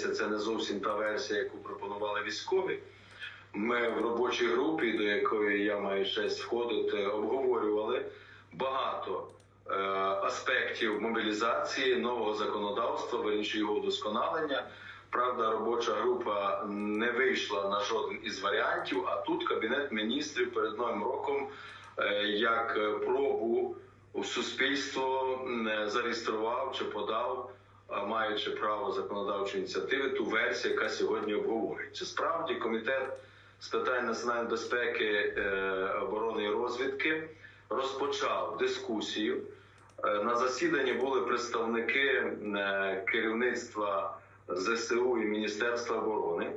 здається, це не зовсім та версія, яку пропонували військові. Ми в робочій групі, до якої я маю честь входити, обговорювали багато е, аспектів мобілізації нового законодавства, вирішує його удосконалення. Правда, робоча група не вийшла на жоден із варіантів. А тут кабінет міністрів перед новим роком, е, як пробу у суспільство е, зареєстрував чи подав, маючи право законодавчої ініціативи, ту версію, яка сьогодні обговорюється. Справді, комітет з питань національної безпеки, е, оборони і розвідки розпочав дискусію. Е, На засіданні були представники е, керівництва ЗСУ і Міністерства оборони.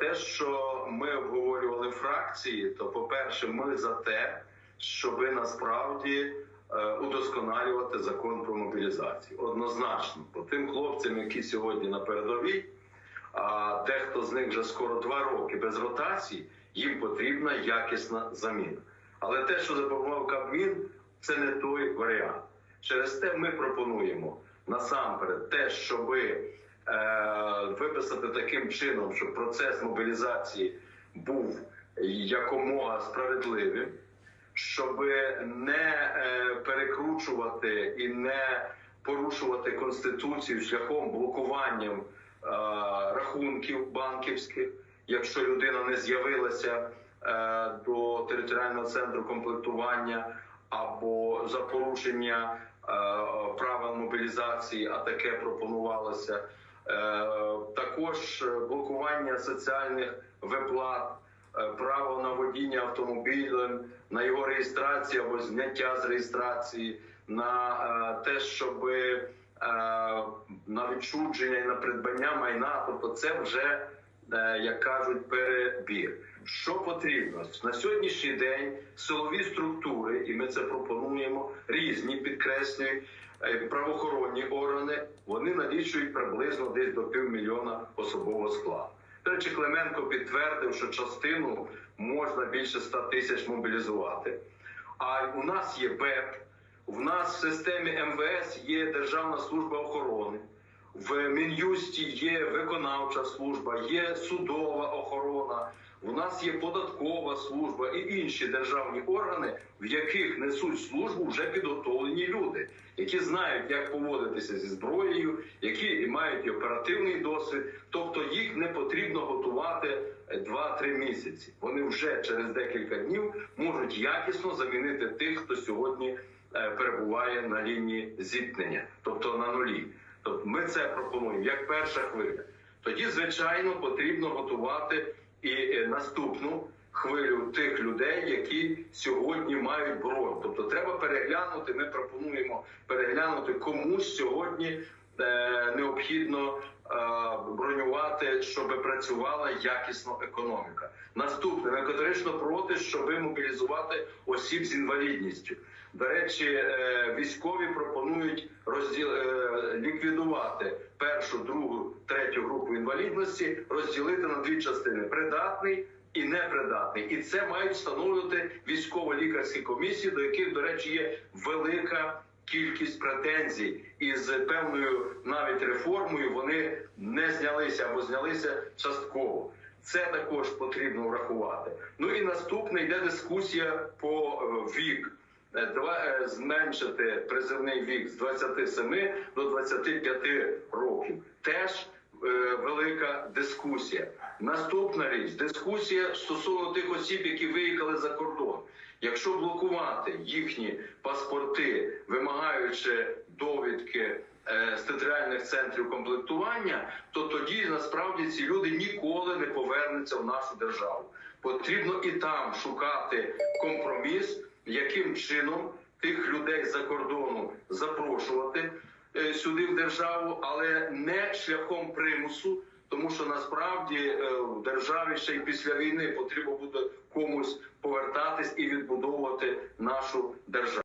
Те, що ми обговорювали фракції, то, по-перше, ми за те, щоби насправді удосконалювати закон про мобілізацію. Однозначно, по тим хлопцям, які сьогодні на передовій, а дехто з них вже скоро два роки без ротації, їм потрібна якісна заміна. Але те, що запропонував Кабмін, це не той варіант. Через те ми пропонуємо насамперед те, щоби е, виписати таким чином, щоб процес мобілізації був якомога справедливим, щоб не е, перекручувати і не порушувати конституцію шляхом блокуванням е, рахунків банківських, якщо людина не з'явилася е, до територіального центру комплектування або за порушення правил мобілізації, а таке пропонувалося. Також блокування соціальних виплат, право на водіння автомобілем, на його реєстрацію або зняття з реєстрації, на е, те, щоб на відчудження і на придбання майна, тобто це вже е, як кажуть, перебір. Що потрібно на сьогоднішній день силові структури, і ми це пропонуємо різні підкреслюю, е, правоохоронні органи. Вони налічують приблизно десь до півмільйона особового складу. Речі, Клименко підтвердив, що частину можна більше 100 тисяч мобілізувати. А у нас є БЕП, в нас в системі МВС є Державна служба охорони. В Мін'юсті є виконавча служба, є судова охорона. У нас є податкова служба і інші державні органи, в яких несуть службу вже підготовлені люди, які знають, як поводитися зі зброєю, які мають оперативний досвід. Тобто їх не потрібно готувати 2-3 місяці. Вони вже через декілька днів можуть якісно замінити тих, хто сьогодні е, перебуває на лінії зіткнення, тобто на нулі. Тобто ми це пропонуємо як перша хвиля. Тоді, звичайно, потрібно готувати і е, наступну хвилю тих людей, які сьогодні мають бронь. Тобто, треба переглянути. Ми пропонуємо переглянути комусь сьогодні необхідно е, бронювати, щоб працювала якісно економіка. Наступне ми категорично проти, щоб мобілізувати осіб з інвалідністю. До речі, е, військові пропонують розділ е, ліквідувати першу, другу, третю групу інвалідності, розділити на дві частини: придатний і непридатний. І це мають встановлювати військово-лікарські комісії, до яких, до речі, є велика кількість претензій, і з певною навіть реформою вони не знялися або знялися частково. Це також потрібно врахувати. Ну і наступне йде дискусія по е, вік. Е, Два е, зменшити призивний вік з 27 до 25 років. Теж велика дискусія. Наступна річ дискусія стосовно тих осіб, які виїхали за кордон. Якщо блокувати їхні паспорти, вимагаючи довідки е, з територіальних центрів комплектування, то тоді насправді ці люди ніколи не повернуться в нашу державу. Потрібно і там шукати компроміс, яким чином тих людей за кордону запрошувати е, сюди в державу, але не шляхом примусу. Тому що насправді е, в державі ще й після війни потрібно буде комусь повертатись і відбудовувати нашу державу.